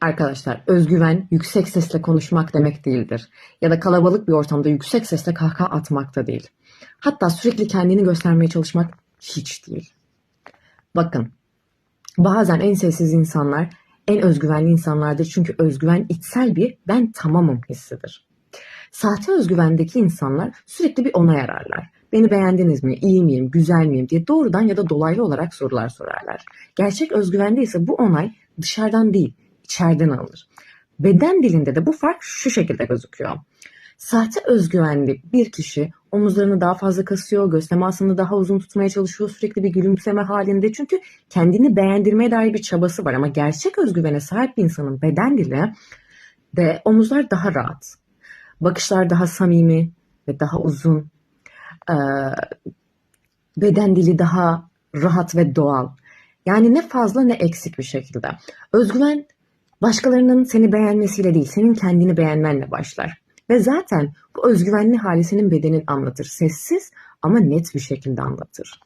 Arkadaşlar özgüven yüksek sesle konuşmak demek değildir. Ya da kalabalık bir ortamda yüksek sesle kahkaha atmak da değil. Hatta sürekli kendini göstermeye çalışmak hiç değil. Bakın bazen en sessiz insanlar en özgüvenli insanlardır. Çünkü özgüven içsel bir ben tamamım hissidir. Sahte özgüvendeki insanlar sürekli bir onay ararlar. Beni beğendiniz mi, iyi miyim, güzel miyim diye doğrudan ya da dolaylı olarak sorular sorarlar. Gerçek özgüvende ise bu onay dışarıdan değil, içeriden alınır. Beden dilinde de bu fark şu şekilde gözüküyor. Sahte özgüvenli bir kişi omuzlarını daha fazla kasıyor, göz temasını daha uzun tutmaya çalışıyor, sürekli bir gülümseme halinde. Çünkü kendini beğendirmeye dair bir çabası var ama gerçek özgüvene sahip bir insanın beden dili de omuzlar daha rahat. Bakışlar daha samimi ve daha uzun. Ee, beden dili daha rahat ve doğal. Yani ne fazla ne eksik bir şekilde. Özgüven başkalarının seni beğenmesiyle değil, senin kendini beğenmenle başlar. Ve zaten bu özgüvenli hali senin bedenin anlatır. Sessiz ama net bir şekilde anlatır.